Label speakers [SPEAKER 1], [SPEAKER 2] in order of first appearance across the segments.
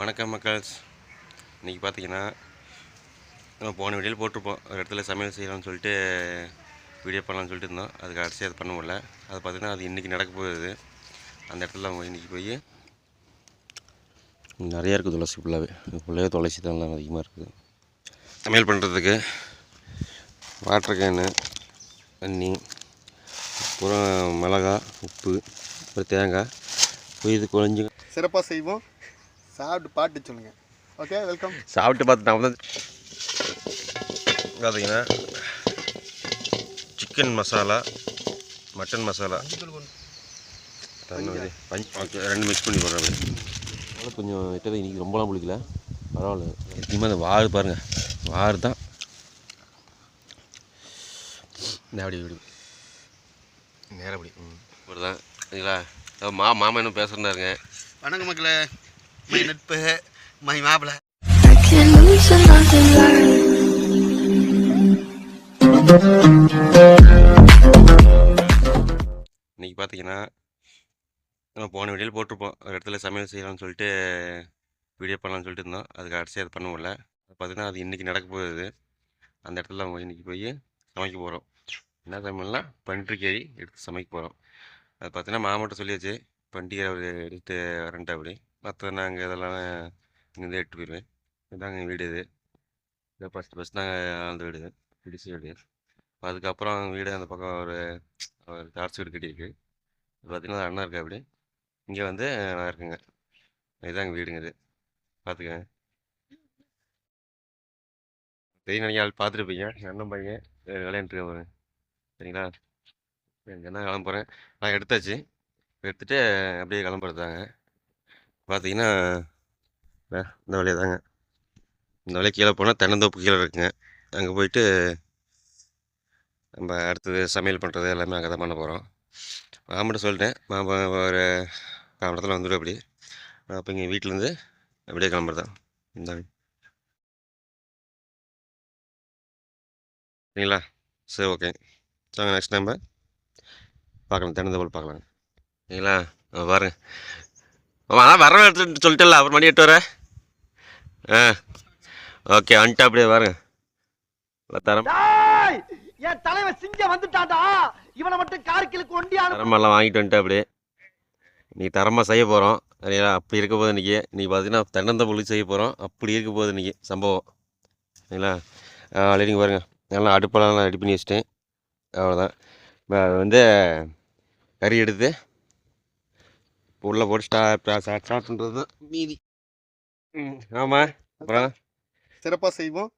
[SPEAKER 1] வணக்கம் மக்கள்ஸ். இன்றைக்கி பார்த்தீங்கன்னா நம்ம போன வீடியோவில் போட்டிருப்போம். ஒரு இடத்துல சமையல் செய்யலாம்னு சொல்லிட்டு வீடியோ பண்ணலாம்னு சொல்லிட்டு இருந்தோம். அதுக்கு அரிசி அது பண்ண முடியல. அது பார்த்திங்கன்னா அது இன்றைக்கி நடக்க போகுது. அந்த இடத்துல அவங்க இன்றைக்கி போய் நிறையா இருக்குது துளசி ஃபுல்லாகவே ஃபுல்லாகவே துளசி தான் எல்லாம் அதிகமாக இருக்குது. சமையல் பண்ணுறதுக்கு வாட்டர் கேனு தண்ணி அப்புறம் மிளகா உப்பு அப்புறம் தேங்காய். போய் இது குழஞ்சி
[SPEAKER 2] சிறப்பாக செய்வோம். சாப்பிட்டு பாட்டு சொல்லுங்கள் ஓகே வெல்கம்
[SPEAKER 1] சாப்பிட்டு பார்த்து நான் வந்து பார்த்தீங்கன்னா சிக்கன் மசாலா மட்டன் மசாலா ரெண்டு மிக்ஸ் பண்ணி போடுறேன் அதனால கொஞ்சம் இட்டது இன்றைக்கி ரொம்பலாம் பிடிக்கல பரவாயில்ல. முக்கியமாக அந்த வாறு பாருங்கள் வாறு தான். இந்த அப்படி இப்படி நேரம் அப்படி ம். இப்படி தான் சரிங்களா மா மாமா இன்னும் பேசுகிறாருங்க
[SPEAKER 2] வணக்கம் மக்களே. மை நட்பு மை மாப்பிள
[SPEAKER 3] I
[SPEAKER 1] இன்றைக்கி பார்த்தீங்கன்னா நம்ம போன வீடியோவில் போட்டிருப்போம். ஒரு இடத்துல சமையல் செய்யலாம்னு சொல்லிட்டு வீடியோ பண்ணலாம்னு சொல்லிட்டு இருந்தோம். அதுக்கு அரிசி அது பண்ண முடியல. அது பார்த்தீங்கன்னா அது இன்றைக்கி நடக்க போகுது. அந்த இடத்துல அவங்க இன்றைக்கி போய் சமைக்க போகிறோம் என்ன சமையல்னா பன்றிக்கறி எடுத்து சமைக்க போகிறோம் அது பார்த்தீங்கன்னா மாமாட்ட சொல்லியாச்சு. பண்டிகை அவர் எடுத்து வரண்டா அப்படி மற்ற நாங்கள் இதெல்லாம் இங்கேருந்து எட்டு போயிடுவேன் இதாங்க வீடு இது. இதை ஃபஸ்ட்டு ஃபஸ்ட் நாங்கள் அந்த வீடு பிடிச்ச வீடு அதுக்கப்புறம் வீடு அந்த பக்கம் ஒரு ஒரு டார்ச் வீடு கட்டியிருக்கு இது பார்த்தீங்கன்னா அண்ணா இருக்கா அப்படி இங்கே வந்து நான் இருக்குங்க. இதுதாங்க வீடுங்க இது. பார்த்துக்கங்க தெரியும் நினைக்க ஆள் பார்த்துருப்பீங்க அண்ணன் பையன் விளையாண்டுருக்க போகிறேன் சரிங்களா? எங்கே என்ன கிளம்புறேன் நான் எடுத்தாச்சு. எடுத்துகிட்டு அப்படியே கிளம்புறதாங்க பார்த்தீங்கன்னா இந்த வழியாக தாங்க இந்த வழியாக கீழே போனால் தென்னந்தோப்பு கீழே இருக்குங்க. அங்கே போயிட்டு நம்ம அடுத்தது சமையல் பண்ணுறது எல்லாமே அங்கே தான் பண்ண போகிறோம் மாமன்ட்ட சொல்லிட்டேன். மாமா ஒரு கால் இடத்துல வந்துடும் அப்படி அப்போ இங்கே வீட்டிலேருந்து அப்படியே கிளம்புறது தான் இந்தாங்க சரிங்களா? சரி ஓகே. சாங்க நெக்ஸ்ட் நம்ம பார்க்கலாம். திறந்த பார்க்கலாம். சரிங்களா? பாருங்கள் பாருங்க. அதான் வர எடுத்துட்டு சொல்லிட்டல அப்புறம் மணி எட்டு வர. ஆ ஓகே வந்துட்டு அப்படியே பாருங்க. நல்லா தரம்!
[SPEAKER 4] என் தலைவன் சிங்கம் வந்துட்டான்டா. இவனை மட்டும் கார்கிலுக்கு ஒண்டியான
[SPEAKER 1] தரமெல்லாம் வாங்கிட்டு வந்துட்டு அப்படியே. இன்னைக்கு தரமாக செய்ய போகிறோம் சரிங்களா அப்படி இருக்க போது இன்றைக்கி இன்றைக்கி பார்த்தீங்கன்னா தென்னந்தப்புளி செய்ய போகிறோம் அப்படி இருக்க இன்றைக்கி சம்பவம். சரிங்களா? ஆல்ரெடி பாருங்கள் நல்லா அடுப்பெல்லாம் ரெடி பண்ணி வச்சிட்டேன். அவ்வளோதான் வந்து கறி எடுத்து உள்ளே போட்டு ஸ்டா ஸ்டார்ட் ஸ்டார்ட் பண்ணுறது மீதி. ம். ஆமாம் அப்புறம்?
[SPEAKER 2] சிறப்பாக செய்வோம்.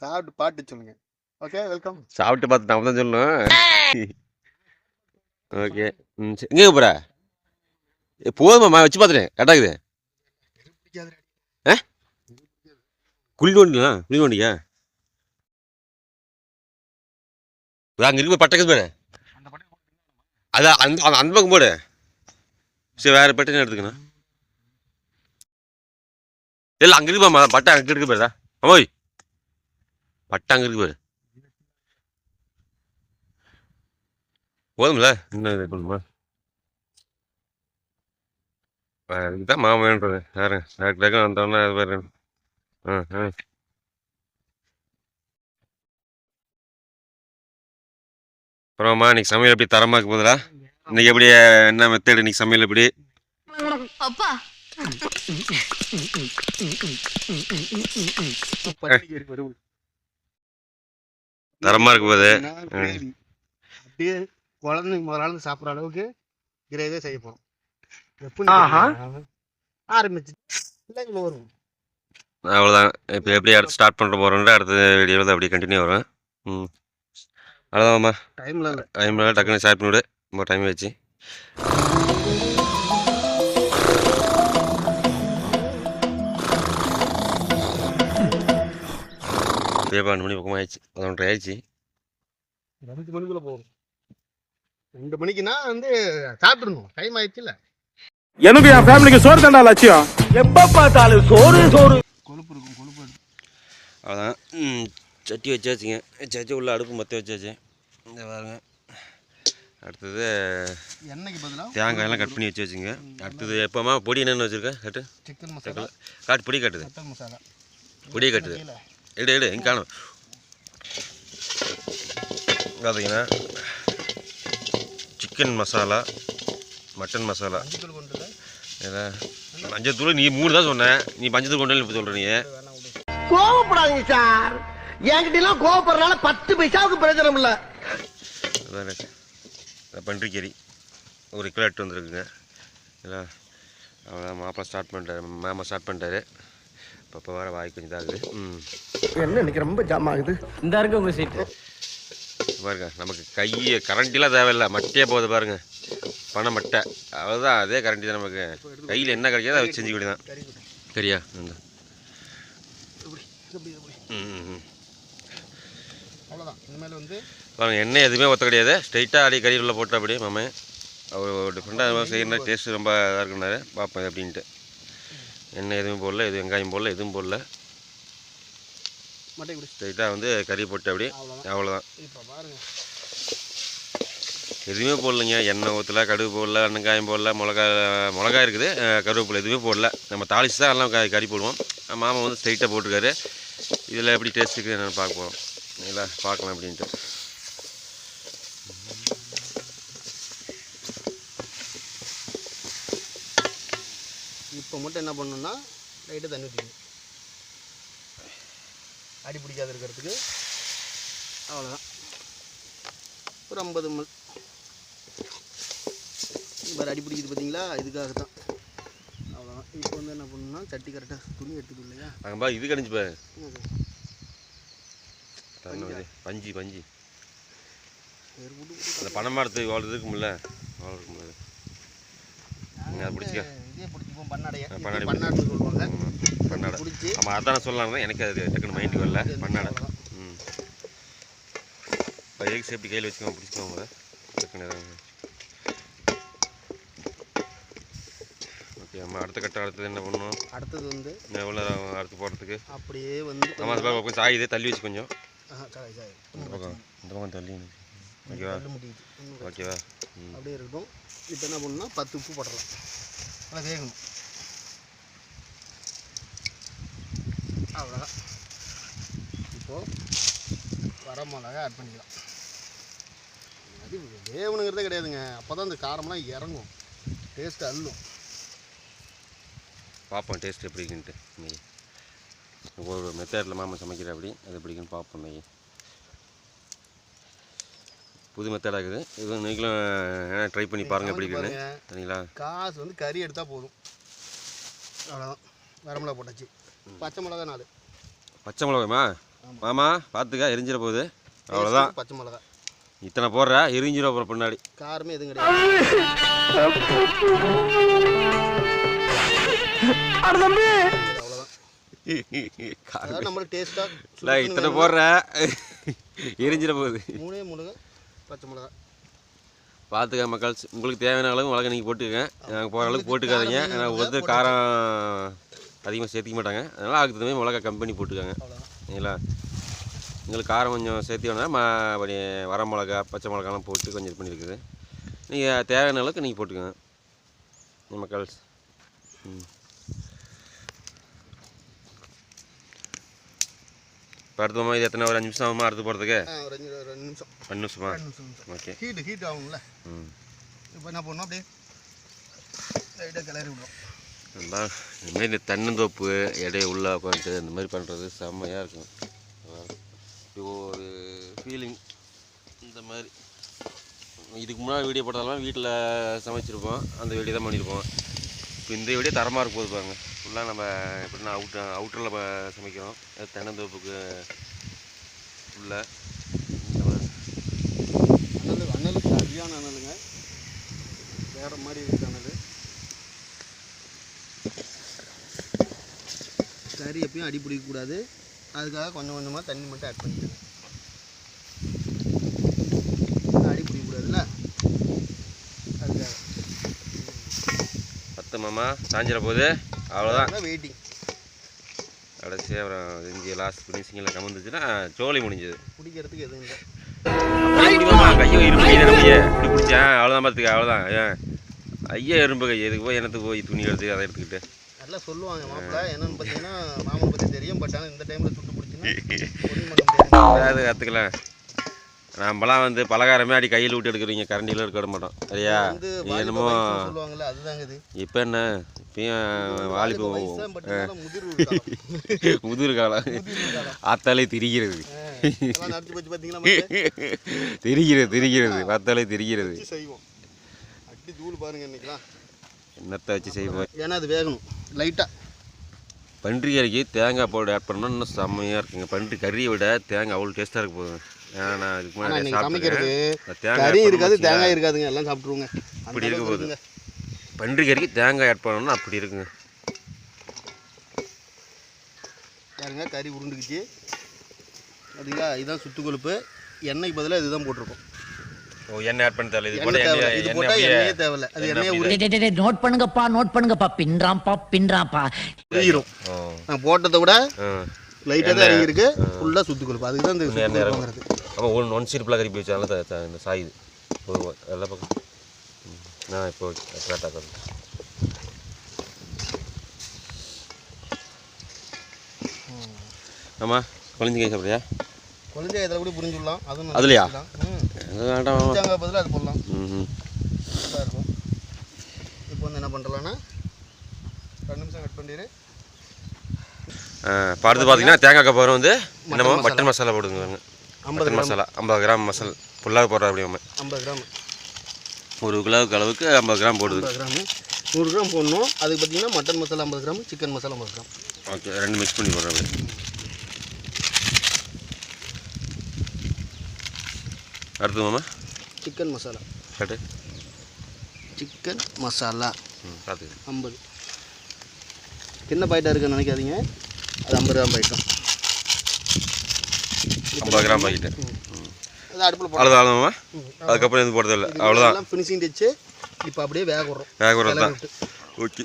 [SPEAKER 2] சாப்பிட்டு பாட்டு சொல்லுங்கள் ஓகே வெல்கம்.
[SPEAKER 1] சாப்பிட்டு பார்த்து நான் தான் சொல்லணும். ஓகே. ம் சரி. எங்கே போகிற போதுமாம்மா வச்சு பார்த்துட்டேன் கரெக்டாகுது குழி நோண்டிங்களா குழி நோண்டியா அங்கே இருக்கு பட்டக்கு பாரு. அதான் அந்த அந்த- அந்த பக்கம் போடு. சரி வேறு பட்டன் எடுத்துக்கண்ணா. இல்லை அங்கே இருக்கு பாரும்மா பட்டை அங்கே இருக்கு பாருதா அம்மாய் பட்டை அங்கே இருக்கு பாரு. போதும்ல? இன்னும் இது பண்ணுமா இதுதான் மாமா வேணுறது யாரு டக்கு டக்கு வந்தோம்னா அது பாரு ஆ ஆ. அப்புறமா இன்னைக்கு சமையல் எப்படி தரமாக போதுடா இன்னைக்கு எப்படி என்ன மெத்தட் இன்னைக்கு சமையல் எப்படி?
[SPEAKER 3] அப்பா.
[SPEAKER 1] தரமா இருக்கு போது
[SPEAKER 2] அப்படியே குழந்தை முதலாளந்து சாப்பிட்ற அளவுக்கு கிரேவியே செய்ய போகிறோம். ஆரம்பிச்சு. வரும்.
[SPEAKER 1] அவ்வளோதான் இப்போ எப்படி அடுத்து ஸ்டார்ட் பண்ணுற போகிறோன்ற அடுத்த வீடியோவில் அப்படியே கண்டினியூ வரும். ம். அவ்வளோதான்மா
[SPEAKER 2] டைமில் இல்லை.
[SPEAKER 1] டைம் டக்குன்னு ஸ்டார்ட் பண்ணிவிடு. ரொம்ப டைம் வச்சு இப்போயே பன்னெண்டு மணி பக்கமாக ஆயிடுச்சு. பதினொன்றரை ஆயிடுச்சு.
[SPEAKER 2] ரெண்டு மணிக்குள்ள போகும் ரெண்டு மணிக்குன்னா வந்து சாப்பிட்டுருணும் டைம் ஆயிடுச்சு இல்லை
[SPEAKER 5] எனக்கு என் ஃபேமிலிக்கு சோறு தண்டா லட்சியம்?
[SPEAKER 4] எப்ப பார்த்தாலும் சோறு சோறு.
[SPEAKER 2] கொழுப்பு இருக்கும் கொழுப்பு
[SPEAKER 1] ம், சட்டி வச்சாச்சுங்க. சட்டி உள்ள அடுப்பு மற்ற வச்சாச்சு. இந்த பாருங்க. அடுத்தது
[SPEAKER 2] எண்ணெய்க்கு பதிலாக
[SPEAKER 1] தேங்காயெல்லாம் கட் பண்ணி வச்சு வச்சுங்க. அடுத்தது எப்போமா பொடி என்னென்னு வச்சுருக்கேன் கட்டு.
[SPEAKER 2] சிக்கன் மசாலா.
[SPEAKER 1] காட்டு பொடி காட்டுது.
[SPEAKER 2] மசாலா.
[SPEAKER 1] பொடியை காட்டுது. எடு எடு எங்கே காணும். பார்த்தீங்கன்னா சிக்கன் மசாலா மட்டன் மசாலா.
[SPEAKER 2] மஞ்சள் கொண்டு இல்லை
[SPEAKER 1] இதில் மஞ்சள் தூள் நீ மூணு தான் சொன்னேன் நீ மஞ்சள் கொண்டு இப்போ சொல்கிற நீ.
[SPEAKER 4] கோவப்படாதீங்க சார். என்கிட்ட எல்லாம் கோவப்படுறதுனால பத்து பைசாவுக்கு பிரயோஜனம் இல்ல.
[SPEAKER 1] அதான் பன்றிக்கறி ஒரு கிலோ எட்டு வந்துருக்குங்க. இல்லை அவ்வளோதான் மாப்பிள்ளை ஸ்டார்ட் பண்ணிட்டாரு. மாமா ஸ்டார்ட் பண்ணிட்டாரு. இப்போ இப்போ வர வாய் கொஞ்சம் இதாகுது. ம்.
[SPEAKER 4] என்ன இன்னைக்கு ரொம்ப ஜாம் ஆகுது?
[SPEAKER 6] இந்த இருக்கு உங்க சீட்டு
[SPEAKER 1] பாருங்க நமக்கு கையை கரண்டிலாம் தேவையில்லை. மட்டையே போகுது பாருங்க. பனை மட்டை. அவ்வளோதான் அதே கரண்டி தான் நமக்கு. கையில் என்ன கிடைக்காதோ அதை செஞ்சு தான் சரியா? இந்த. ம் ம், ம்.
[SPEAKER 2] அவ்வளோதான் இனிமேல் வந்து
[SPEAKER 1] பாருங்க எண்ணெய் எதுவுமே ஒத்த கிடையாது. ஸ்ட்ரைட்டாக அடி கறி உள்ள போட்டு அப்படியே மாமே அவர் டிஃப்ரெண்ட்டாக செய்யற டேஸ்ட் ரொம்ப இதாக இருக்குனாரு பார்ப்பேன் அப்படின்ட்டு எண்ணெய் எதுவும் போடல எதுவும் வெங்காயம் போடல எதுவும் போடல. ஸ்ட்ரைட்டாக வந்து கறி போட்டு அப்படியே
[SPEAKER 2] அவ்வளோதான்
[SPEAKER 1] எதுவுமே போடலைங்க. எண்ணெய் ஊற்றல கடுகு போடல வெங்காயம் போடல மிளகா மிளகா இருக்குது. கருவேப்பிலை எதுவுமே போடல. நம்ம தாளிச்சு தான் எல்லாம் கறி போடுவோம். மாமா வந்து ஸ்ட்ரைட்டாக போட்டிருக்காரு. இதில் எப்படி டேஸ்ட் இருக்குது என்னென்னு பார்க்க போகிறோம் இல்லை பார்க்கலாம் அப்படின்ட்டு.
[SPEAKER 2] இப்போ மட்டும் என்ன பண்ணணும்னா லைட்டாக தண்ணி ஊற்றிக்கணும் அடி பிடிக்காத இருக்கிறதுக்கு அவ்வளோதான் ஒரு ஐம்பது மல் வேறு அடி பிடிக்குது பார்த்தீங்களா? இதுக்காக தான் அவ்வளோதான் இப்போ வந்து என்ன பண்ணணும்னா சட்டி கரெக்டாக துணி எடுத்துக்கணும் இல்லையா?
[SPEAKER 1] அங்கே பா இது இது. பஞ்சு பஞ்சு. அந்த பனை மரத்து இவ்வளோ இருக்கும்ல. அவ்வளோ இருக்கும்ல
[SPEAKER 2] நாங்க
[SPEAKER 1] அதை பிடிச்சிக்க.
[SPEAKER 2] இதே பிடிச்சிப்போம் பண்ணாடைய.
[SPEAKER 1] பண்ணாடை
[SPEAKER 2] பண்ணாடுன்னு சொல்லுவாங்க.
[SPEAKER 1] பண்ணாடை.
[SPEAKER 2] பிடிச்சி.
[SPEAKER 1] ஆமாம் அதான் சொல்லலாம் எனக்கு அது டக்குனு மைண்டுக்கு வரல. பண்ணாடை. ம். பைக்கு சேஃப்டி கையில் வச்சுக்கோங்க பிடிச்சிக்கோங்க டக்குனு ஏதாவது. ஓகே அம்மா அடுத்த கட்டம் அடுத்தது என்ன பண்ணணும்?
[SPEAKER 2] அடுத்தது வந்து
[SPEAKER 1] எவ்வளோ அடுத்து போகிறதுக்கு
[SPEAKER 2] அப்படியே வந்து
[SPEAKER 1] ஆமாம் பக்கம் சாயுது தள்ளி வச்சு கொஞ்சம். இந்த பக்கம் இந்த பக்கம் தள்ளி ஓகேவா ஓகேவா
[SPEAKER 2] அப்படியே இருக்கட்டும். இப்போ என்ன பண்ணணும்னா பத்து உப்பு போடலாம் அதை வேகணும் அவ்வளோதான் இப்போது வர மிளகா ஆட் பண்ணிக்கலாம். அது வேகணுங்கிறதே கிடையாதுங்க. அப்போ தான் இந்த காரம்லாம் இறங்கும். டேஸ்ட் அள்ளும்.
[SPEAKER 1] பார்ப்போம் டேஸ்ட் எப்படி இருக்குன்ட்டு. இன்னைக்கு ஒரு மெத்தடில் மாமா சமைக்கிற அப்படி அது எப்படி இருக்குன்னு பார்ப்போம் இன்னைக்கு புது மெத்தடாக இருக்குது இது நீங்களும் ட்ரை பண்ணி பாருங்கள் எப்படி இருக்குன்னு.
[SPEAKER 2] பாருங்க,
[SPEAKER 1] சரிங்களா?
[SPEAKER 2] காசு வந்து கறி எடுத்தால் போதும். அவ்வளோதான் வரமிளகா போட்டாச்சு. பச்சை மிளகா நாலு.
[SPEAKER 1] பச்சை மிளகாய்மா? மாமா பார்த்துக்க எரிஞ்சிட போகுது. அவ்வளோதான்
[SPEAKER 2] பச்சை மிளகா.
[SPEAKER 1] இத்தனை போடுற எரிஞ்சிடும் அப்புறம் பின்னாடி.
[SPEAKER 2] காரமே எதுவும் கிடையாது. அவ்வளோதான் அதாவது நம்ம டேஸ்ட்டாக
[SPEAKER 1] இல்லை இத்தனை போடுற. எரிஞ்சிட போகுது.
[SPEAKER 2] மூணே மிளகா பச்சை மிளகா.
[SPEAKER 1] பார்த்துக்க மக்கள் உங்களுக்கு தேவையான அளவு மிளகா நீங்கள் போட்டுக்கங்க. நாங்கள் போகிற அளவுக்கு போட்டுக்காதீங்க. ஏன்னா ஒருத்தர் காரம் அதிகமாக சேர்த்திக்க மாட்டாங்க. அதனால் அதுக்கு தகுந்த மிளகா கம்பெனி போட்டுக்கோங்க. சரிங்களா? உங்களுக்கு காரம் கொஞ்சம் சேர்த்தி வேணா ம வர மிளகா பச்சை மிளகாலாம் போட்டு கொஞ்சம் இது பண்ணியிருக்குது நீங்கள் தேவையான அளவுக்கு நீங்கள் போட்டுக்கோங்க. மக்கள். ம். மாதிரி இது எத்தனை? ஒரு அஞ்சு நிமிஷம் ஆகுமா அடுத்து போகிறதுக்கு
[SPEAKER 2] ஒரு அஞ்சு ரெண்டு நிமிஷம்.
[SPEAKER 1] ரெண்டு நிமிஷமா?
[SPEAKER 2] ரெண்டு நிமிஷம் நிமிஷம்.
[SPEAKER 1] ஓகே.
[SPEAKER 2] ஹீட் ஹீட் ஆகும்ல.
[SPEAKER 1] ம்.
[SPEAKER 2] இப்போ என்ன பண்ணணும் அப்படியே? லைட்டாக கிளறி விடுறோம்
[SPEAKER 1] அதான் இதுமாரி இந்த தென்னந்தோப்பு இடையே உள்ள உட்காந்துட்டு இந்த மாதிரி பண்ணுறது செம்மையாக இருக்கும். ஒரு ஃபீலிங் இந்த மாதிரி. இதுக்கு முன்னாடி வீடியோ போட்டாலும் வீட்டில் சமைச்சிருப்போம். அந்த வீடியோ தான் பண்ணியிருப்போம். இப்போ இந்த வீடியோ தரமாக இருக்க போகுது பாருங்க. ஃபுல்லாக நம்ம எப்படின்னா அவுட் அவுட்டரில் சமைக்கிறோம். தென்னந்தோப்புக்கு மாதிரி
[SPEAKER 2] அனல் அனலுக்கு சரியான அனலுங்க. வேறு மாதிரி இருக்குது அனல். கறி எப்பயும் அடி பிடிக்கக்கூடாது அதுக்காக கொஞ்சம் கொஞ்சமாக தண்ணி மட்டும் ஆட் பண்ணிக்கணும். அடி பிடிக்கக்கூடாதுல்ல அதுக்காக.
[SPEAKER 1] பத்து மாமா சாஞ்சிட போகுது. அவ்வளோதான்
[SPEAKER 2] வெயிட்டிங்
[SPEAKER 1] கடைசியாக அப்புறம் இங்கே லாஸ்ட் ஃபினிஷிங்கில் கமந்துச்சுன்னா சோலி முடிஞ்சது.
[SPEAKER 2] பிடிக்கிறதுக்கு எதுவும் இல்லை.
[SPEAKER 1] கையோ இரும்பு கை நம்பிய இப்படி பிடிச்சேன் அவ்வளோதான் பார்த்துக்க அவ்வளோதான் ஏன்? ஐயா எறும்பு கை எதுக்கு போய் என்னத்துக்கு போய் துணி எடுத்து அதை எடுத்துக்கிட்டு?
[SPEAKER 2] நல்லா சொல்லுவாங்க மாப்பிள்ள. என்னன்னு பார்த்தீங்கன்னா மாமனை பற்றி தெரியும் பட் ஆனால் இந்த டைமில் சுட்டு பிடிச்சின்னா
[SPEAKER 1] அது கற்றுக்கலாம் நம்மலாம் வந்து பலகாரமே அடி கையில் விட்டு எடுக்கிறீங்க. கரண்டியில் எடுக்க விட மாட்டோம். சரியா? என்னமோ இப்போ என்ன? இப்பயும் வாலிப. முதிர் காலம். ஆத்தாலே திரிகிறது? திரிகிறது திரிகிறது பார்த்தாலே திரிகிறது. என்னத்தை வச்சு செய்வோம்?
[SPEAKER 2] ஏன்னா அது வேகணும் லைட்டாக
[SPEAKER 1] பன்றி கறிக்கு தேங்காய் பவுடர் ஆட் பண்ணால் இன்னும் செம்மையாக இருக்குங்க. பன்றி கறியை விட தேங்காய் அவ்வளோ டேஸ்ட்டாக இருக்க ஏன்னா நான்
[SPEAKER 2] சமைக்கிறது கறி இருக்காது தேங்காய் இருக்காதுங்க எல்லாம் சாப்பிட்ருவோங்க
[SPEAKER 1] இப்படி இருக்க போகுது. பன்றி கறிக்கு தேங்காய் ஆட் பண்ணோம்னா அப்படி இருக்குங்க.
[SPEAKER 2] பாருங்க கறி உருண்டுக்குச்சு. பார்த்தீங்களா இதுதான் சுத்து கொழுப்பு எண்ணெய்க்கு பதிலாக இதுதான் போட்டிருக்கோம்.
[SPEAKER 1] ஓ எண்ணெய் ஆட் பண்ண தேவை இது போல
[SPEAKER 2] எண்ணெய் இது
[SPEAKER 1] எண்ணெயே
[SPEAKER 2] தேவையில்ல. அது
[SPEAKER 1] எண்ணெய்
[SPEAKER 6] டேய், டேய், நோட் பண்ணுங்கப்பா நோட் பண்ணுங்கப்பா. பின்றாம்பா பின்றாம்பா
[SPEAKER 2] நான் போட்டதை விட
[SPEAKER 1] ஆ.
[SPEAKER 2] லைட்டாக தான் இறங்கியிருக்கு. ஃபுல்லாக சுத்து கொழுப்பு அதுக்கு தான் இந்த சுத்து
[SPEAKER 1] எண்ணெய் அப்போ ஒன் ஒன் சீட் வச்சாலும் த- த- இந்த சாயுது ஒரு எல்லா பக்கம். நான் இப்போ கரெக்டாக ஆமாம் குழந்தைங்க சாப்பிட்றியா
[SPEAKER 2] குழந்தை இதில் கூட புரிஞ்சுடலாம் அதுவும்
[SPEAKER 1] அதுலயா? வேண்டாம்
[SPEAKER 2] பதிலாக அது போடலாம்.
[SPEAKER 1] ம்
[SPEAKER 2] இருக்கும். இப்போ வந்து என்ன பண்ணுறலான்னா ரெண்டு நிமிஷம் கட் பண்ணிடு.
[SPEAKER 1] அடுத்து பார்த்தீங்கன்னா தேங்காய் கப்பரம் வந்து என்னமோ மட்டன் மசாலா போடுங்க.
[SPEAKER 2] ஐம்பது
[SPEAKER 1] மசாலா ஐம்பது கிராம் மசாலா. ஃபுல்லாக போடுற அப்படி நம்ம.
[SPEAKER 2] ஐம்பது கிராம்.
[SPEAKER 1] ஒரு கிலோவுக்கு அளவுக்கு ஐம்பது கிராம் போடுது.
[SPEAKER 2] ஐம்பது கிராமு. நூறு கிராம் போடணும். அதுக்கு பார்த்தீங்கன்னா மட்டன் மசாலா ஐம்பது கிராம் சிக்கன் மசாலா ஐம்பது கிராம்.
[SPEAKER 1] ஓகே ரெண்டு மிக்ஸ் பண்ணி அப்படி அடுத்து மாமா?
[SPEAKER 2] சிக்கன் மசாலா.
[SPEAKER 1] கட்டு.
[SPEAKER 2] சிக்கன் மசாலா.
[SPEAKER 1] ம்
[SPEAKER 2] ஐம்பது. சின்ன பாக்கெட்டாக இருக்குன்னு நினைக்காதீங்க. அது ஐம்பது கிராம் பாக்கெட்டும்
[SPEAKER 1] ஐம்பது கிராம் பாக்கெட்டு
[SPEAKER 2] அது அடுப்பில் போடலாம்
[SPEAKER 1] அவ்வளோதான் அவ்வளோதாம்மா அதுக்கப்புறம் எதுவும் போடுறதில்ல அவ்வளோதான்
[SPEAKER 2] ஃபினிஷிங் டச்சு இப்போ அப்படியே வேக விட்றோம்.
[SPEAKER 1] வேக விடுறது தான். ஓகே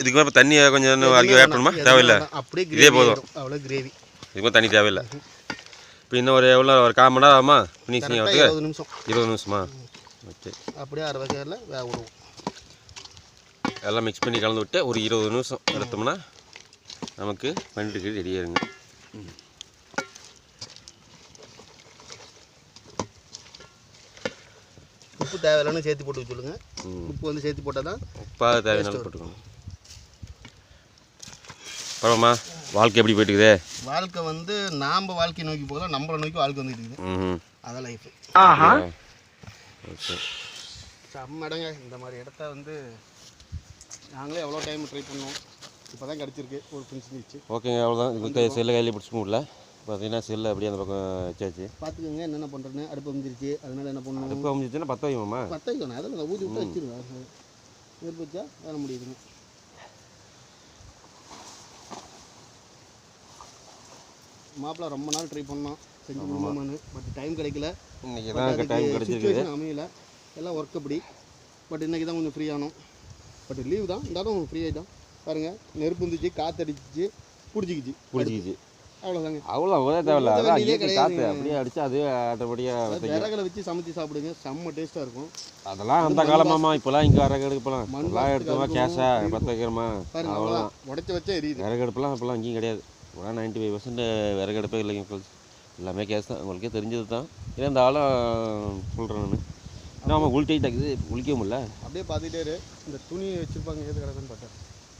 [SPEAKER 1] இதுக்கு மேலே தண்ணி கொஞ்சம் ஆட் பண்ணுமா தேவையில்லை.
[SPEAKER 2] அப்படியே
[SPEAKER 1] இதே
[SPEAKER 2] கிரேவி
[SPEAKER 1] போதும்.
[SPEAKER 2] அவ்வளோ கிரேவி
[SPEAKER 1] இதுக்கு மேலே தண்ணி தேவையில்லை. இப்போ இன்னும் ஒரு எவ்வளோ ஒரு கால் மணி நேரம் ஆகுமா? ஃபினிஷிங்
[SPEAKER 2] இருபது நிமிஷம்.
[SPEAKER 1] இருபது நிமிஷமா? ஓகே
[SPEAKER 2] அப்படியே அரை வகையில் வேக விடுவோம்.
[SPEAKER 1] எல்லாம் மிக்ஸ் பண்ணி கலந்து விட்டு ஒரு இருபது நிமிஷம் எடுத்தோம்னா நமக்கு ரெடியாக இருங்க
[SPEAKER 2] உப்பு தேவையில்லைன்னு சேர்த்து போட்டு சொல்லுங்க
[SPEAKER 1] ம்.
[SPEAKER 2] உப்பு வந்து சேர்த்து போட்டால் தான்
[SPEAKER 1] உப்பா தேவையான போட்டுக்கணும். பரவாமா வாழ்க்கை எப்படி போயிட்டுக்குதே
[SPEAKER 2] வாழ்க்கை வந்து நாம் வாழ்க்கையை நோக்கி போகலாம் நம்மளை நோக்கி வாழ்க்கை வந்துட்டு இருக்குது. அதான் லைஃப்
[SPEAKER 4] ஆஹா.
[SPEAKER 2] செம்மடங்க இந்த மாதிரி இடத்த வந்து நாங்களே எவ்வளோ டைம் ட்ரை பண்ணோம். இப்போ தான் கிடச்சிருக்கு. ஒரு வச்சு
[SPEAKER 1] ஓகேங்க அவ்வளோதான் இது செல்லை கையில் பிடிச்சிக்க முடியல. பார்த்தீங்கன்னா செல்லை அப்படியே அந்த பக்கம் வச்சாச்சு.
[SPEAKER 2] பார்த்துக்கோங்க என்னென்ன பண்ணுறேன்னு அடுப்பு வந்துருச்சு. அதனால என்ன பண்ணணும்?
[SPEAKER 1] இப்போ அமைஞ்சிச்சுன்னா பற்ற வைமாம்மா
[SPEAKER 2] பற்ற வைக்கணும். அதில் ஊற்றி விட்டு வச்சிருங்க. நெருப்பு வச்சா வேலை முடியுதுங்க மாப்பிள்ளை ரொம்ப நாள் ட்ரை பண்ணோம் செஞ்சு முடியுமான்னு பட் டைம் கிடைக்கல.
[SPEAKER 1] தான்
[SPEAKER 2] அதுக்கு
[SPEAKER 1] டைம் கிடச்சிருக்குது.
[SPEAKER 2] சுச்சுவேஷன் அமையல. எல்லாம் ஒர்க் அப்படி. பட் இன்றைக்கி தான் கொஞ்சம் ஃப்ரீ ஆனோம். பட் லீவ் தான். இருந்தாலும் ஃப்ரீ ஆகிட்டோம் பாருங்கள் நெருப்பு இருந்துச்சு காற்றடிச்சிச்சு பிடிச்சிக்கிச்சு.
[SPEAKER 1] பிடிச்சிக்கிச்சு.
[SPEAKER 2] அவ்வளோதாங்க
[SPEAKER 1] அவ்வளோ ஒரே தேவையில்ல. இயற்கை காற்று. அப்படியே அடிச்சு அதுவே ஆட்டோமேட்டிக்காக
[SPEAKER 2] விறகுல வச்சு சமைச்சு சாப்பிடுங்க. செம்ம டேஸ்ட்டாக இருக்கும்.
[SPEAKER 1] அதெல்லாம் அந்த காலமாம்மா இப்போலாம் இங்கே விறகு எடுக்கலாம்
[SPEAKER 2] மண்
[SPEAKER 1] எல்லாம் எடுத்தோமா கேஷா
[SPEAKER 2] அதுவும்
[SPEAKER 1] பற்ற வைக்கிறோமா? அவ்வளோதான்
[SPEAKER 2] உடச்சி வச்சா எரியுது.
[SPEAKER 1] விறகு அடுப்புலாம் இப்போலாம் அங்கேயும் கிடையாது. இப்போலாம் நைன்ட்டி ஃபைவ் பர்சன்ட் விறகு அடுப்பே இல்லைங்க ஃப்ரெண்ட்ஸ் எல்லாமே கேஸ் தான். உங்களுக்கே தெரிஞ்சது தான். இருந்தாலும் சொல்கிறேன் நான். என்ன ஆமாம் உள் டைட் ஆகுது குளிக்க முடியல.
[SPEAKER 2] அப்படியே பார்த்துட்டே இரு. இந்த துணி வச்சிருப்பாங்க எது கிடக்குன்னு பார்த்தேன்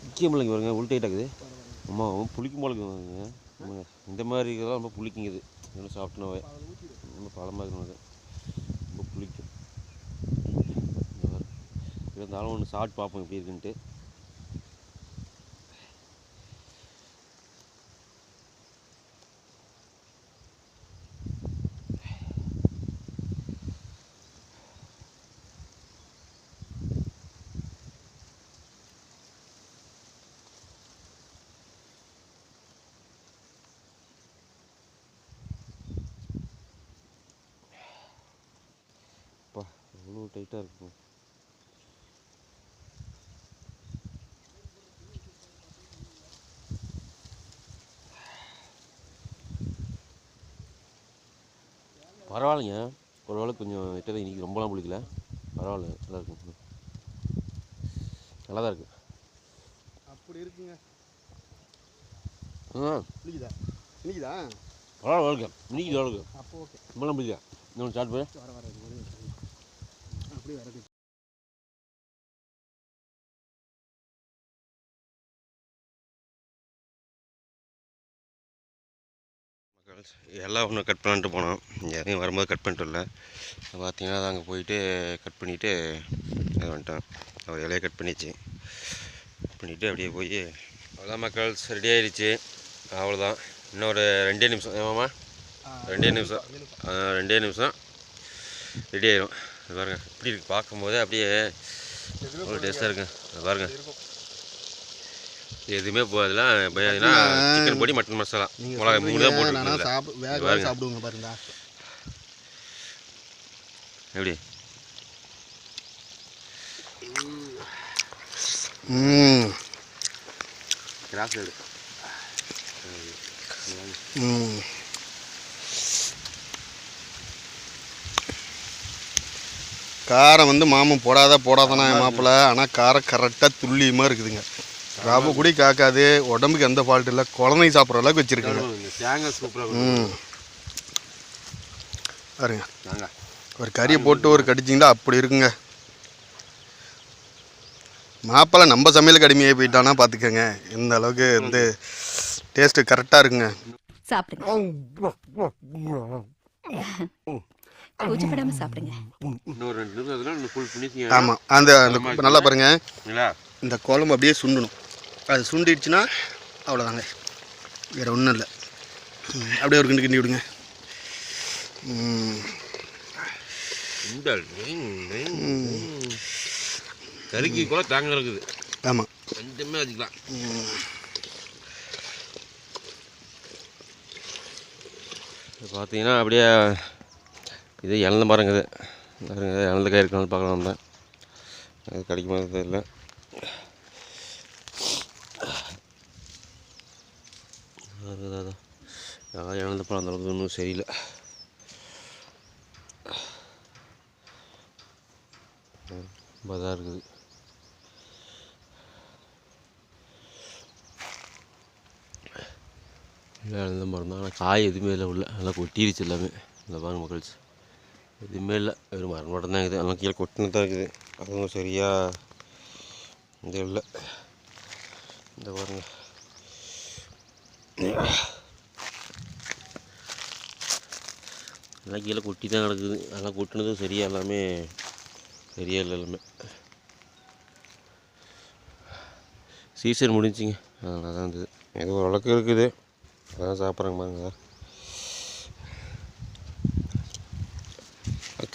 [SPEAKER 1] முக்கியம் இல்லைங்க பாருங்க உள் டைட் ஆகுது ஆமாம் புளிக்கும் போல இருக்குதுங்க ஆமாங்க. இந்த மாதிரி இதெல்லாம் ரொம்ப புளிக்குங்குது நல்லா சாப்பிட்டனவே ரொம்ப பழமாக இருக்கணும் அது ரொம்ப புளிக்கும். இருந்தாலும் ஒன்று சாப்பிட்டு பார்ப்போம் எப்படி இருக்குன்ட்டு அப்பா டைட்டாக இருக்கும். பரவாயில்லைங்க. ஓரளவுக்கு கொஞ்சம் விட்டது இன்றைக்கி ரொம்பலாம் பிடிக்கல பரவாயில்ல நல்லா இருக்கு நல்லா தான் இருக்குது
[SPEAKER 2] அப்படி இருக்குங்க.
[SPEAKER 1] ஆ.
[SPEAKER 2] இன்னைக்குதா இன்னைக்குதா
[SPEAKER 1] பரவாயில்ல இருக்கு இருக்கு
[SPEAKER 2] அப்போ ஓகே.
[SPEAKER 1] ரொம்பலாம் பிடிக்கல இன்னொன்று ஸ்டார்ட் பண்ணு.
[SPEAKER 2] வர வர. அப்படியே வரது
[SPEAKER 1] எல்லாம் ஒன்று கட் பண்ணிட்டு போனோம். எதையும் வரும்போது கட் பண்ணிட்டு வரல. பார்த்தீங்கன்னா அது அங்கே போயிட்டு கட் பண்ணிவிட்டு இது வந்துட்டோம் அவர் இலையை கட் பண்ணிச்சு. கட் பண்ணிவிட்டு அப்படியே போய் அவ்வளோதான் மக்கள். ரெடி ஆயிடுச்சு. அவ்வளோதான் இன்னொரு ரெண்டே நிமிஷம். ஏமாம்மா ரெண்டே நிமிஷம். ரெண்டே நிமிஷம். ரெடி ஆயிரும். இது பாருங்க இப்படி இருக்கு பார்க்கும்போதே அப்படியே அவ்வளோ டேஸ்ட்டாக இருக்குங்க இது பாருங்க. எதுவுமே போகாதுலாம் பார்த்தீங்கன்னா சிக்கன் பொடி மட்டன் மசாலா. மிளகா மூணு தான் போட்டு.
[SPEAKER 2] சாப்பிடுங்க பாருங்க.
[SPEAKER 1] எப்படி? கிராஸ் எடு.
[SPEAKER 2] ம். காரம் வந்து மாமன் போடாத போடாதனா என் மாப்பிள்ள. ஆனால் காரம் கரெக்டாக துல்லியமாக இருக்குதுங்க. ரவை கூட காக்காது உடம்புக்கு எந்த ஃபால்ட் இல்லை குழந்தைங்க சாப்பிட்ற அளவுக்கு வச்சுருக்காங்க.
[SPEAKER 1] இந்த தேங்காய் சூப்பராக
[SPEAKER 2] ம். பாருங்க. ஒரு கறியை போட்டு ஒரு கடிச்சிங்களா அப்படி இருக்குங்க. மாப்பிள்ளை நம்ம சமையலுக்கு அடிமையாகி போயிட்டானா பார்த்துக்கோங்க எந்த அளவுக்கு வந்து டேஸ்ட்டு கரெக்டாக இருக்குங்க.
[SPEAKER 7] சாப்பிடுங்க. கூச்சப்படாம சாப்பிடுங்க.
[SPEAKER 1] இன்னொரு ரெண்டு நிமிஷம் அதெல்லாம் இன்னும் ஃபுல் ஃபினிஷிங்
[SPEAKER 2] ஆமாம் அந்த அந்த நல்லா பாருங்க. இந்த குழம்பு அப்படியே சுண்டணும். அது சுண்டிடுச்சுன்னா அவ்வளோதாங்க வேறு ஒன்றும் இல்லை. அப்படியே ஒரு கிண்டி கிண்டி விடுங்க.
[SPEAKER 1] கறிக்கு கூட தேங்காய் இருக்குது.
[SPEAKER 2] ஆமாம்
[SPEAKER 1] கொஞ்சமே வச்சுக்கலாம் பார்த்தீங்கன்னா அப்படியே இது இழந்த மரங்க இது. இழந்த காய் இருக்கான்னு பார்க்கலாம் தான் அது கிடைக்குமா தெரியல. அதான் அதான் அதான் இழந்த பழம் அந்தளவுக்கு ஒன்றும் சரியில்லை. ரொம்ப இதாக இருக்குது. இல்லை இழந்த மரம் தான். ஆனால் காய் எதுவுமே இல்லை உள்ள. நல்லா கொட்டிருச்சு எல்லாமே. இந்த பாருங்க மக்கள்ஸ். எதுவுமே இல்லை வெறும் மரம் மட்டும் தான் இருக்குது அதெல்லாம் கீழே கொட்டினு தான் இருக்குது அதுவும் சரியாக இது இல்லை இந்த பாருங்க எல்லாம் கீழே கொட்டி தான் கிடக்குது அதெல்லாம் கொட்டினதும் சரியாக எல்லாமே சரியாக இல்லை எல்லாமே சீசன் முடிஞ்சிங்க அதனால தான் இருந்தது ஏதோ ஓரளவுக்கு இருக்குது அதான் சாப்பிட்றாங்க பாருங்க சார்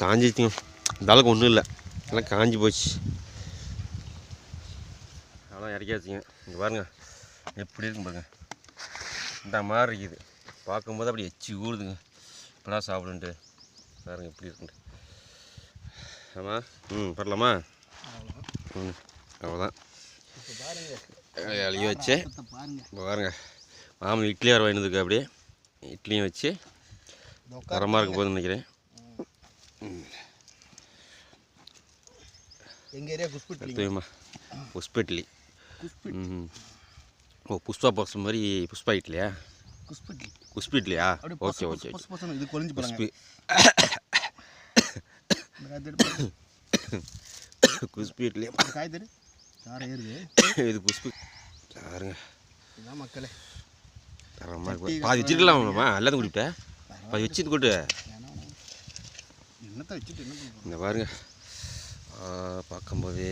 [SPEAKER 1] காஞ்சிச்சுங்க. இந்த அளவுக்கு ஒன்றும் இல்லை. எல்லாம் காஞ்சி போச்சு. அதெல்லாம் இறக்கியாச்சுங்க. இங்கே பாருங்க. எப்படி இருக்குங்க பாருங்க. இந்த மாதிரி இருக்குது. பார்க்கும்போது அப்படி எச்சி ஊறுதுங்க. இப்படா சாப்பிடுன்ட்டு. பாருங்க எப்படி இருக்குன்ட்டு. ஆமாம் ம் பண்ணலாமா ம் அவ்வளோதான் அழிய வச்சு
[SPEAKER 2] பாருங்க.
[SPEAKER 1] இப்போ பாருங்க. மாமன் இட்லி வர வாங்கினதுக்கு அப்படியே. இட்லியும் வச்சு தரமாக இருக்க போகுதுன்னு நினைக்கிறேன்.
[SPEAKER 2] எங்கள் ஏரியா குஸ்பிட்
[SPEAKER 1] அடுத்ததுமா புஷ்ப இட்லி ம் ஓ புஷ்பா பாக்ஸ் மாதிரி புஷ்பா இட்லியா
[SPEAKER 2] குஸ்பிட்
[SPEAKER 1] குஷ்பு இட்லியா
[SPEAKER 2] அப்படியே
[SPEAKER 1] ஓகே ஓகே
[SPEAKER 2] இது கொழிஞ்சு
[SPEAKER 1] குஷ்பு இட்லி
[SPEAKER 2] காய் தரு ஏறுது?
[SPEAKER 1] இது குஷ்பு பாருங்க
[SPEAKER 2] இதான் மக்களே.
[SPEAKER 1] தரமாக பாதி வச்சுருக்கலாமாம்மா எல்லாத்தையும் குடிப்பேன் பாதி வச்சுட்டு கொடு
[SPEAKER 2] என்னத்தை வச்சுட்டு என்ன பண்ணுறோம்
[SPEAKER 1] இந்த பாருங்க. பார்க்கும்போது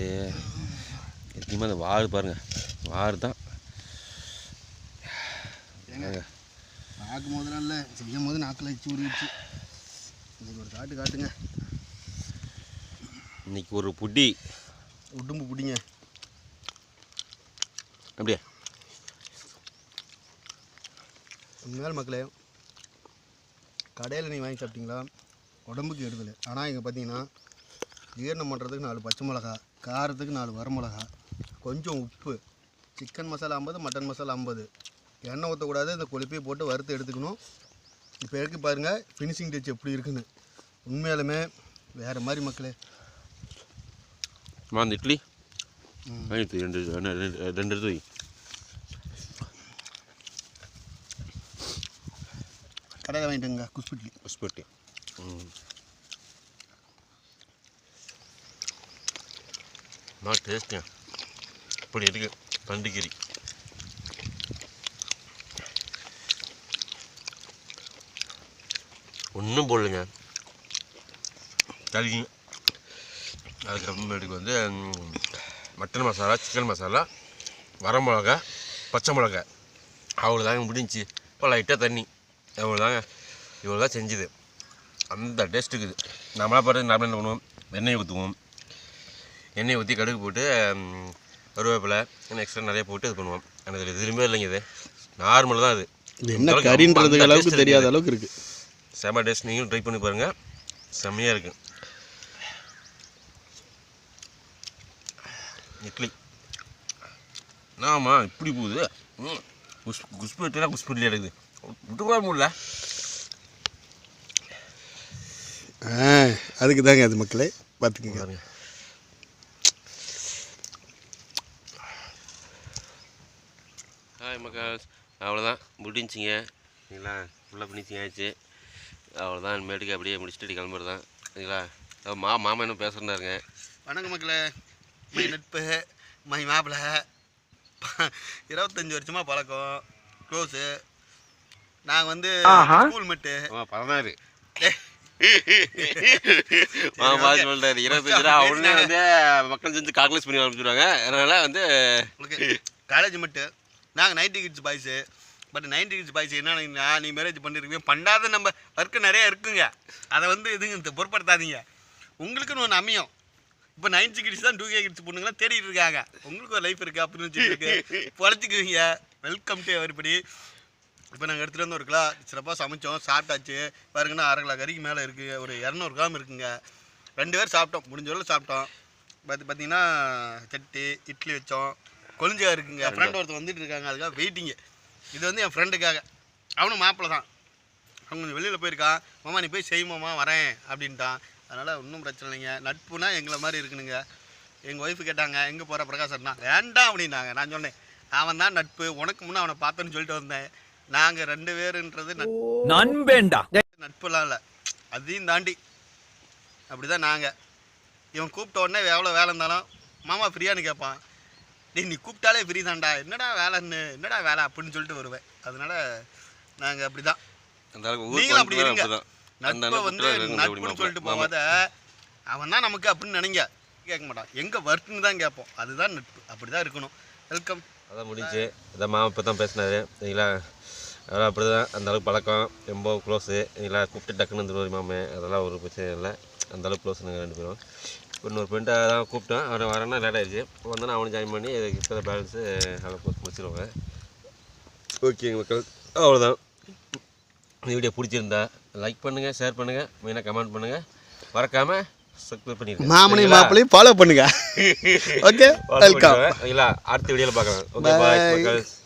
[SPEAKER 1] எதுவுமே அந்த வாறு பாருங்க. வாறு தான்.
[SPEAKER 2] பார்க்கும் போதெல்லாம் இல்லை செய்யும் போது நாக்கில் வச்சு உருவிச்சு இன்னைக்கு ஒரு காட்டு காட்டுங்க.
[SPEAKER 1] இன்னைக்கு ஒரு புடி.
[SPEAKER 2] உடும்பு பிடிங்க.
[SPEAKER 1] அப்படியே.
[SPEAKER 2] உண்மையான மக்களே கடையில் நீ வாங்கி சாப்பிட்டீங்களா? உடம்புக்கு எடுதல் ஆனால் இங்கே பார்த்தீங்கன்னா ஜீரணம் பண்ணுறதுக்கு நாலு பச்சை மிளகா காரத்துக்கு நாலு வரமிளகா கொஞ்சம் உப்பு சிக்கன் மசாலா ஐம்பது மட்டன் மசாலா ஐம்பது. எண்ணெய் ஊற்றக்கூடாது இந்த கொழுப்பையை போட்டு வறுத்து எடுத்துக்கணும். இப்போ எடுக்க பாருங்கள் ஃபினிஷிங் டச் எப்படி இருக்குன்னு. உண்மையாலுமே வேறு மாதிரி மக்களே.
[SPEAKER 1] அந்த இட்லி. ரெண்டு ரெண்டு எடுத்து
[SPEAKER 2] கடையில் வாங்கிட்டுங்க குஸ்பிட்லி
[SPEAKER 1] ஹாஸ்பிட்டல் ம் நான் டேஸ்டியா இப்படி இருக்கு. பண்டிகிரி ஒன்றும் போடலைங்க. கறி அதுக்கப்புறமேட்டுக்கு வந்து மட்டன் மசாலா சிக்கன் மசாலா வரமிளகா பச்சை மிளகா அவ்வளோதாங்க முடிஞ்சுச்சு. இப்போ லைட்டாக தண்ணி. அவ்வளோதாங்க இவ்வளோ தான் செஞ்சுது. அந்த டேஸ்ட் இருக்குது நம்மளா பாட்டு நார்மலாக என்ன பண்ணுவோம். எண்ணெய் ஊற்றுவோம் எண்ணெய் ஊற்றி கடுகு போட்டு கருவேப்பிலை இன்னும் எக்ஸ்ட்ரா நிறைய போட்டு இது பண்ணுவோம். எனக்கு இதில் எதுவுமே இல்லைங்க இது. நார்மல் தான் இது.
[SPEAKER 2] இது
[SPEAKER 1] இந்த
[SPEAKER 2] என்ன
[SPEAKER 1] அளவுக்கு
[SPEAKER 2] கறின்றதுக்கு அளவுக்கு தெரியாத
[SPEAKER 1] இருக்குது.
[SPEAKER 2] அளவுக்கு இருக்குது
[SPEAKER 1] செம டேஸ்ட் நீங்களும் ட்ரை பண்ணி பாருங்கள் செம்மையாக இருக்கு. இட்லி. ஆமா இப்படி போகுது? குஸ் குஸ்பு வெட்டினா குஸ்பு இட்லி எடுக்குது விட்டு கூட முடியல
[SPEAKER 2] ஆ அதுக்கு தாங்க அது மக்களே. பார்த்துக்கங்க
[SPEAKER 1] பாருங்க. ஹாய் மக்கள் அவ்வளோதான் முடிஞ்சிங்க சரிங்களா ஃபுல்லாக ஃபினிஷிங் ஆயிடுச்சு. அவ்வளோதான் இனிமேட்டுக்கு அப்படியே முடிச்சுட்டு கிளம்புறது தான் சரிங்களா மா மாமா இன்னும் பேசுகிறாருங்க
[SPEAKER 2] வணக்கம் மக்களே. மை நட்பு மை மாப்பிள்ளை இருபத்தஞ்சி வருஷமாக பழக்கம். க்ளோஸு நாங்கள் வந்து ஸ்கூல் மெட்டு
[SPEAKER 1] பதினாறு பார்த்து இருபத்தஞ்சு ரூபா உடனே வந்து மக்கள் செஞ்சு கால்குலேட் பண்ணி அனுப்பிச்சிடுவாங்க அதனால் வந்து
[SPEAKER 2] உங்களுக்கு காலேஜ் மெட்டு நாங்கள் ninety kids boys but ninety kids boys என்ன நீ மேரேஜ் பண்ணிருக்கீங்க பண்ணாத நம்ம ஒர்க்கு நிறைய இருக்குங்க. அதை வந்து இதுங்க பொருட்படுத்தாதீங்க. உங்களுக்குன்னு ஒன்று அமையும். இப்போ நைன்டி கிட்ஸ் தான் டூ கே கிட்ஸ் பொண்ணுங்களாம் தேடிட்டு இருக்காங்க. உங்களுக்கு ஒரு லைஃப் இருக்குது அப்படின்னு வச்சுருக்கு பொழைச்சிக்குவீங்க. Welcome to everybody. இப்போ நாங்கள் எடுத்துகிட்டு வந்து ஒரு கிலோ சிறப்பாக சமைச்சோம் சாப்பிட்டாச்சு. பாருங்கன்னா அரை கிலோ கறிக்கு மேலே இருக்குது ஒரு இரநூறு கிராம் இருக்குங்க. ரெண்டு பேர் சாப்பிட்டோம். முடிஞ்ச அளவு சாப்பிட்டோம். பார்த்து பார்த்தீங்கன்னா சட்டி இட்லி வச்சோம். கொழிஞ்சா இருக்குங்க. ஃப்ரெண்ட் ஒருத்தர் வந்துட்டு இருக்காங்க. அதுக்காக வெயிட்டிங்கு இது வந்து என் ஃப்ரெண்டுக்காக அவனும் மாப்பிள்ளை தான். அவங்க கொஞ்சம் வெளியில் போயிருக்கான். மாமா நீ போய் செய்யுமாம்மா வரேன். அப்படின்ட்டான். அதனால் ஒன்றும் பிரச்சனை இல்லைங்க. நட்புனா எங்களை மாதிரி இருக்கணுங்க. எங்கள் ஒய்ஃபு கேட்டாங்க எங்கே போகிற பிரகாசம்னா வேண்டாம் அப்படின்னாங்க. நான் சொன்னேன். அவன் தான் நட்பு. உனக்கு முன்னே அவனை பார்த்தேன்னு சொல்லிட்டு வந்தேன். நாங்கள் ரெண்டு பேருன்றது நட்பு
[SPEAKER 5] நண்பேண்டா.
[SPEAKER 2] நட்புலாம் இல்லை. அதையும் தாண்டி அப்படி தான் நாங்கள் இவன் கூப்பிட்ட உடனே எவ்வளோ வேலை இருந்தாலும் மாமா ஃப்ரீயான்னு கேட்பான் டேய் நீ கூப்பிட்டாலே ஃப்ரீ தான்டா. என்னடா வேலைன்னு என்னடா வேலை? அப்படின்னு சொல்லிட்டு வருவேன். அதனால நாங்கள் அப்படி தான்
[SPEAKER 1] அந்த அளவுக்கு
[SPEAKER 2] நீங்களும்
[SPEAKER 1] ஊருக்கு
[SPEAKER 2] அப்படி இருங்க.
[SPEAKER 1] அப்படிதான்
[SPEAKER 2] நட்பை வந்து நட்புன்னு சொல்லிட்டு. போகாத. அவன் தான் நமக்கு அப்படின்னு நினைங்க. கேட்க மாட்டான். எங்கே ஒர்க்குன்னு தான் கேட்போம். அதுதான் நட்பு. அப்படி தான் இருக்கணும். வெல்கம்
[SPEAKER 1] அதான் முடிஞ்சு. இதான் மாமா இப்போ தான் பேசினாரு. சரிங்களா அதெல்லாம் அப்படி தான் அந்த அளவுக்கு பழக்கம். ரொம்ப க்ளோஸு சரிங்களா கூப்பிட்டு டக்குன்னு வந்துடுவார் மாமே. அதெல்லாம் ஒரு பிரச்சனை இல்லை. அந்தளவுக்கு க்ளோஸ் நாங்கள் ரெண்டு பேரும். இப்போ இன்னொரு ஃப்ரெண்டை தான் கூப்பிட்டேன். அவன் வரேன்னா லேட் ஆயிடுச்சு. வந்தோன்னா அவனும் ஜாயின் பண்ணி இதுக்கு இருக்கிற பேலன்ஸு அவ்வளோ க்ளோஸ் முடிச்சிருவாங்க. ஓகேங்க மக்கள். அவ்வளோதான் இந்த வீடியோ பிடிச்சிருந்தா லைக் பண்ணுங்கள் ஷேர் பண்ணுங்கள் மெயினாக கமெண்ட் பண்ணுங்கள் மறக்காமல்
[SPEAKER 2] மாமனையும் மாப்பிளையும் ஃபாலோ பண்ணுங்க. ஓகே வெல்கம்
[SPEAKER 1] இல்லை அடுத்த வீடியோவில் பார்க்கலாம். Okay bye